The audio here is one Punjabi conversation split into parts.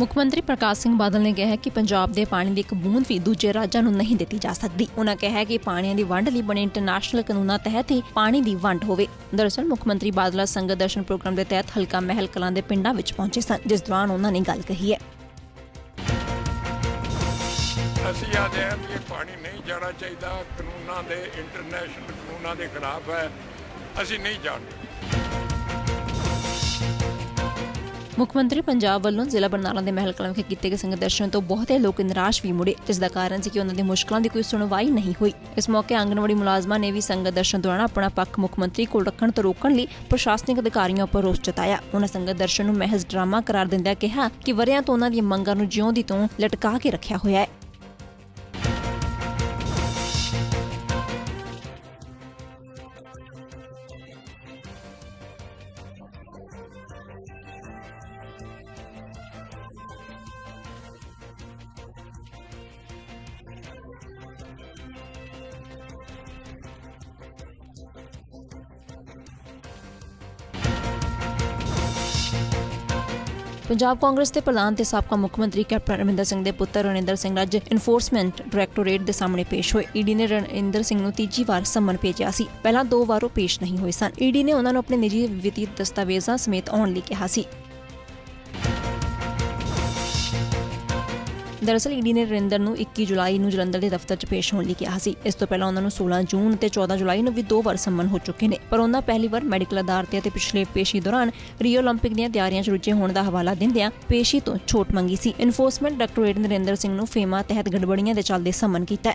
ਮੁੱਖ ਮੰਤਰੀ ਪ੍ਰਕਾਸ਼ ਸਿੰਘ ਬਾਦਲ ਨੇ ਕਿਹਾ ਹੈ ਕਿ ਪੰਜਾਬ ਦੇ ਪਾਣੀ ਦੀ ਇੱਕ ਬੂੰਦ ਵੀ ਦੂਜੇ ਰਾਜਾਂ ਨੂੰ ਨਹੀਂ ਦਿੱਤੀ ਜਾ ਸਕਦੀ। ਉਹਨਾਂ ਕਿਹਾ ਕਿ ਪਾਣੀਆਂ ਦੀ ਵੰਡ ਲਈ ਬਣੇ ਇੰਟਰਨੈਸ਼ਨਲ ਕਾਨੂੰਨਾਂ ਤਹਿਤ ਹੀ ਪਾਣੀ ਦੀ ਵੰਡ ਹੋਵੇ। ਦਰਅਸਲ, ਮੁੱਖ ਮੰਤਰੀ ਬਾਦਲ ਸੰਗਤ ਦਰਸ਼ਨ ਪ੍ਰੋਗਰਾਮ ਦੇ ਤਹਿਤ ਹਲਕਾ ਮਹਿਲ ਕਲਾਂ ਦੇ ਪਿੰਡਾਂ ਵਿੱਚ ਪਹੁੰਚੇ ਸਨ, ਜਿਸ ਦੌਰਾਨ ਉਹਨਾਂ ਨੇ ਗੱਲ ਕਹੀ ਹੈ। ਅਸੀਂ ਆਦੇ ਹਾਂ ਵੀ ਪਾਣੀ ਨਹੀਂ ਜਾਣਾ ਚਾਹੀਦਾ। ਕਾਨੂੰਨਾਂ ਦੇ ਇੰਟਰਨੈਸ਼ਨਲ ਕਾਨੂੰਨਾਂ ਦੇ ਖਿਲਾਫ ਹੈ। ਅਸੀਂ ਨਹੀਂ ਜਾਣਦੇ। ਮੁੱਖ ਮੰਤਰੀ ਪੰਜਾਬ ਵੱਲੋਂ ਜ਼ਿਲ੍ਹਾ ਬਰਨਾਲਾ ਦੇ ਮਹਿਲ ਕਲਾਂ ਵਿਖੇ ਕੀਤੇ ਗਏ ਸੰਗਤ ਦਰਸ਼ਨ ਤੋਂ ਬਹੁਤੇ ਲੋਕ ਨਿਰਾਸ਼ ਵੀ ਮੁੜੇ, ਜਿਸ ਦਾ ਕਾਰਨ ਸੀ ਕਿ ਉਹਨਾਂ ਦੀ ਮੁਸ਼ਕਲਾਂ ਦੀ ਕੋਈ ਸੁਣਵਾਈ ਨਹੀਂ ਹੋਈ। ਇਸ ਮੌਕੇ ਆਂਗਣਵਾੜੀ ਮੁਲਾਜ਼ਮਾਂ ਨੇ ਵੀ ਸੰਗਤ ਦਰਸ਼ਨ ਦੌਰਾਨ ਆਪਣਾ ਪੱਖ ਮੁੱਖ ਮੰਤਰੀ ਕੋਲ ਰੱਖਣ ਤੋਂ ਰੋਕਣ ਲਈ ਪ੍ਰਸ਼ਾਸਨਿਕ ਅਧਿਕਾਰੀਆਂ ਉੱਪਰ ਰੋਸ ਜਤਾਇਆ। ਉਹਨਾਂ ਸੰਗਤ ਦਰਸ਼ਨ ਨੂੰ ਮਹਿਜ਼ ਡਰਾਮਾ ਕਰਾਰ ਦਿੰਦਿਆਂ ਕਿਹਾ ਕਿ ਵਰਿਆਂ ਤੋਂ ਉਹਨਾਂ ਦੀਆਂ ਮੰਗਾਂ ਨੂੰ ਜਿਉਂ ਦੀ ਤੋਂ ਲਟਕਾ ਕੇ ਰੱਖਿਆ ਹੋਇਆ ਹੈ। ਪੰਜਾਬ ਕਾਂਗਰਸ ਦੇ ਪ੍ਰਧਾਨ ਤੇ ਸਾਬਕਾ ਮੁੱਖ ਮੰਤਰੀ ਕੈਪਟਨ ਅਮਰਿੰਦਰ ਸਿੰਘ ਦੇ ਪੁੱਤਰ ਰਣਿੰਦਰ ਸਿੰਘ ਅੱਜ ਇਨਫੋਰਸਮੈਂਟ ਡਾਇਰੈਕਟੋਰੇਟ ਦੇ ਸਾਹਮਣੇ ਪੇਸ਼ ਹੋਏ। ਈਡੀ ਨੇ ਰਣਿੰਦਰ ਸਿੰਘ ਨੂੰ ਤੀਜੀ ਵਾਰ ਸੰਮਨ ਭੇਜਿਆ ਸੀ। ਪਹਿਲਾਂ ਦੋ ਵਾਰ ਉਹ ਪੇਸ਼ ਨਹੀਂ ਹੋਏ ਸਨ। ਈਡੀ ਨੇ ਉਹਨਾਂ ਨੂੰ ਆਪਣੇ ਨਿੱਜੀ ਵਿੱਤੀ ਦਸਤਾਵੇਜ਼ਾਂ ਸਮੇਤ ਆਉਣ ਲਈ ਕਿਹਾ ਸੀ। ਦਰਅਸਲ ਈਡੀ ਨੇ ਨਰਿੰਦਰ ਨੂੰ 21 ਜੁਲਾਈ ਨੂੰ ਜਲੰਧਰ ਦੇ ਦਫ਼ਤਰ 'ਚ ਪੇਸ਼ ਹੋਣ ਲਈ ਕਿਹਾ ਸੀ ਇਸ ਤੋਂ ਪਹਿਲਾਂ ਉਹਨਾਂ ਨੂੰ 16 ਜੂਨ ਤੇ 14 ਜੁਲਾਈ ਨੂੰ ਵੀ ਦੋ ਵਾਰ ਸੰਮਨ ਹੋ ਚੁੱਕੇ ਨੇ ਪਰ ਉਹਨਾਂ ਪਹਿਲੀ ਵਾਰ ਮੈਡੀਕਲ ਅਦਾਲਤ ਅਤੇ ਪਿਛਲੇ ਪੇਸ਼ੀ ਦੌਰਾਨ ਰੀਓ 올림픽 ਦੀਆਂ ਤਿਆਰੀਆਂ 'ਚ ਰੁੱਝੇ ਹੋਣ ਦਾ ਹਵਾਲਾ ਦਿੰਦਿਆਂ ਪੇਸ਼ੀ ਤੋਂ ਛੋਟ ਮੰਗੀ ਸੀ ਇਨਫੋਰਸਮੈਂਟ ਡਾਇਰੈਕਟੋਰੇਟ ਨੇ ਨਰਿੰਦਰ ਸਿੰਘ ਨੂੰ ਫੇਮਾ ਤਹਿਤ ਗੜਬੜੀਆਂ ਦੇ ਚੱਲਦੇ ਸੰਮਨ ਕੀਤਾ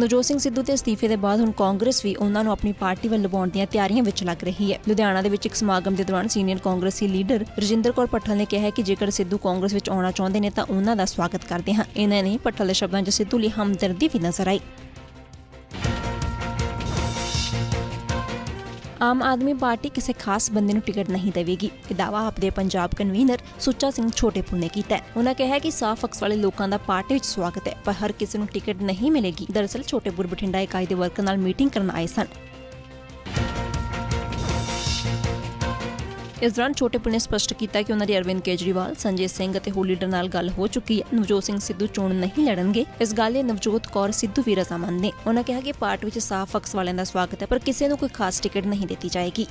ਨਵਜੋਤ ਸਿੰਘ ਸਿੱਧੂ ਦੇ ਅਸਤੀਫੇ ਦੇ ਬਾਅਦ ਹੁਣ ਕਾਂਗਰਸ ਵੀ ਉਹਨਾਂ ਨੂੰ ਆਪਣੀ ਪਾਰਟੀ ਵੱਲ ਲਵਾਉਣ ਦੀਆਂ ਤਿਆਰੀਆਂ ਵਿੱਚ ਲੱਗ ਰਹੀ ਹੈ। ਲੁਧਿਆਣਾ ਦੇ ਵਿੱਚ ਇੱਕ ਸਮਾਗਮ ਦੇ ਦੌਰਾਨ ਸੀਨੀਅਰ ਕਾਂਗਰਸੀ ਲੀਡਰ ਰਜਿੰਦਰ ਕੌਰ ਪੱਠਲ ਨੇ ਕਿਹਾ ਕਿ ਜੇਕਰ ਸਿੱਧੂ ਕਾਂਗਰਸ ਵਿੱਚ ਆਉਣਾ ਚਾਹੁੰਦੇ ਨੇ ਤਾਂ ਉਹਨਾਂ ਦਾ ਸਵਾਗਤ ਕਰਦੇ ਹਾਂ। ਇਹਨਾਂ ਨੇ ਪੱਠਲ ਦੇ ਸ਼ਬਦਾਂ 'ਚ ਸਿੱਧੂ ਲਈ ਹਮਦਰਦੀ ਵੀ ਨਜ਼ਰ ਆਈ। ਆਮ ਆਦਮੀ ਪਾਰਟੀ ਕਿਸੇ ਖਾਸ ਬੰਦੇ ਨੂੰ ਟਿਕਟ ਨਹੀਂ ਦੇਵੇਗੀ। ਇਹ ਦਾਅਵਾ ਆਪਦੇ ਪੰਜਾਬ ਕਨਵੀਨਰ ਸੁੱਚਾ ਸਿੰਘ ਛੋਟੇਪੁਰ ਨੇ ਕੀਤਾ ਉਹਨਾਂ ਕਿਹਾ ਕਿ ਸਾਫ਼ ਅਕਸ ਵਾਲੇ ਲੋਕਾਂ ਦਾ ਪਾਰਟੀ ਵਿੱਚ ਸਵਾਗਤ ਹੈ, ਪਰ ਹਰ ਕਿਸੇ ਨੂੰ ਟਿਕਟ ਨਹੀਂ ਮਿਲੇਗੀ। ਦਰਅਸਲ ਛੋਟੇਪੁਰ ਬਠਿੰਡਾ ਇਕਾਈ ਦੇ ਵਰਕਰ ਨਾਲ ਮੀਟਿੰਗ ਕਰਨ ਆਏ ਸਨ। ਇਸ ਦੌਰਾਨ ਛੋਟੇ ਪੁਲ ਨੇ ਸਪਸ਼ਟ ਕੀਤਾ ਕਿ ਉਹਨਾਂ ਦੀ ਅਰਵਿੰਦ ਕੇਜਰੀਵਾਲ, ਸੰਜੇ ਸਿੰਘ ਅਤੇ ਹੋਰ ਲੀਡਰ ਨਾਲ ਗੱਲ ਹੋ ਚੁੱਕੀ ਹੈ। ਨਵਜੋਤ ਸਿੰਘ ਸਿੱਧੂ ਚੋਣ ਨਹੀਂ ਲੜਨਗੇ। ਇਸ ਗੱਲ ਲਈ ਨਵਜੋਤ ਕੌਰ ਸਿੱਧੂ ਵੀ ਰਜ਼ਾਮੰਦ ਨੇ। ਉਹਨਾਂ ਕਿਹਾ ਕਿ ਪਾਰਟੀ ਵਿੱਚ ਸਾਫ਼ ਅਕਸ ਵਾਲਿਆਂ ਦਾ ਸਵਾਗਤ ਹੈ, ਪਰ ਕਿਸੇ ਨੂੰ ਕੋਈ ਖਾਸ ਟਿਕਟ ਨਹੀਂ ਦਿੱਤੀ ਜਾਏਗੀ।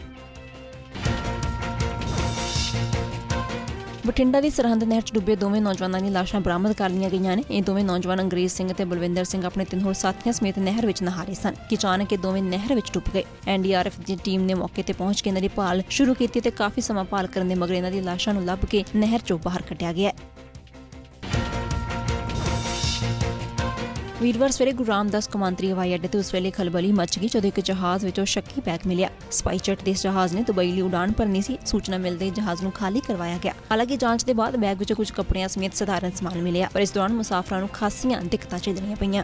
ਬਠਿੰਡਾ ਦੀ ਸਰਹੰਦ ਨਹਿਰ 'ਚ ਡੁੱਬੇ ਦੋਵੇਂ ਨੌਜਵਾਨਾਂ ਦੀਆਂ ਲਾਸ਼ਾਂ ਬਰਾਮਦ ਕਰ ਲਈਆਂ ਗਈਆਂ ਨੇ। ਇਹ ਦੋਵੇਂ ਨੌਜਵਾਨ ਅੰਗਰੇਜ਼ ਸਿੰਘ ਅਤੇ ਬਲਵਿੰਦਰ ਸਿੰਘ ਆਪਣੇ ਤਿੰਨ ਹੋਰ ਸਾਥੀਆਂ ਸਮੇਤ ਨਹਿਰ ਵਿੱਚ ਨਹਾ ਰਹੇ ਸਨ, ਕਿ ਅਚਾਨਕ ਇਹ ਦੋਵੇਂ ਨਹਿਰ ਵਿੱਚ ਡੁੱਬ ਗਏ। ਐਨਡੀਆਰਐਫ ਦੀ ਟੀਮ ਨੇ ਮੌਕੇ ਤੇ ਪਹੁੰਚ ਕੇ ਇਹਨਾਂ ਦੀ ਭਾਲ ਸ਼ੁਰੂ ਕੀਤੀ ਤੇ ਕਾਫੀ ਸਮਾਂ ਭਾਲ ਕਰਨ ਦੇ ਮਗਰ ਇਹਨਾਂ ਦੀ ਲਾਸ਼ਾਂ ਨੂੰ ਲੱਭ ਕੇ ਨਹਿਰ 'ਚੋਂ ਬਾਹਰ ਕੱਢਿਆ ਗਿਆ ਵੀਰਵਾਰ ਸਵੇਰੇ ਗੁਰੂ ਰਾਮਦਾਸ ਕੌਮਾਂਤਰੀ ਹਵਾਈ ਅੱਡੇ ਤੇ ਉਸ ਵੇਲੇ ਖਲਬਲੀ ਮਚ ਗਈ, ਜਦੋਂ ਇੱਕ ਜਹਾਜ਼ ਵਿੱਚੋਂ ਸ਼ੱਕੀ ਬੈਗ ਮਿਲਿਆ। ਸਪਾਈਸਜੈਟ ਦੇ ਇਸ ਜਹਾਜ਼ ਨੇ ਦੁਬਈ ਲਈ ਉਡਾਨ ਭਰਨੀ ਸੀ। ਸੂਚਨਾ ਮਿਲਦੇ ਜਹਾਜ਼ ਨੂੰ ਖਾਲੀ ਕਰਵਾਇਆ ਗਿਆ। ਹਾਲਾਂਕਿ ਜਾਂਚ ਦੇ ਬਾਅਦ ਬੈਗ ਵਿੱਚੋਂ ਕੁਝ ਕੱਪੜਿਆਂ ਸਮੇਤ ਸਧਾਰਨ ਸਮਾਨ ਮਿਲਿਆ, ਪਰ ਇਸ ਦੌਰਾਨ ਮੁਸਾਫਰਾਂ ਨੂੰ ਖਾਸੀਆਂ ਦਿੱਕਤਾਂ ਝੇਲਣੀਆਂ ਪਈਆਂ।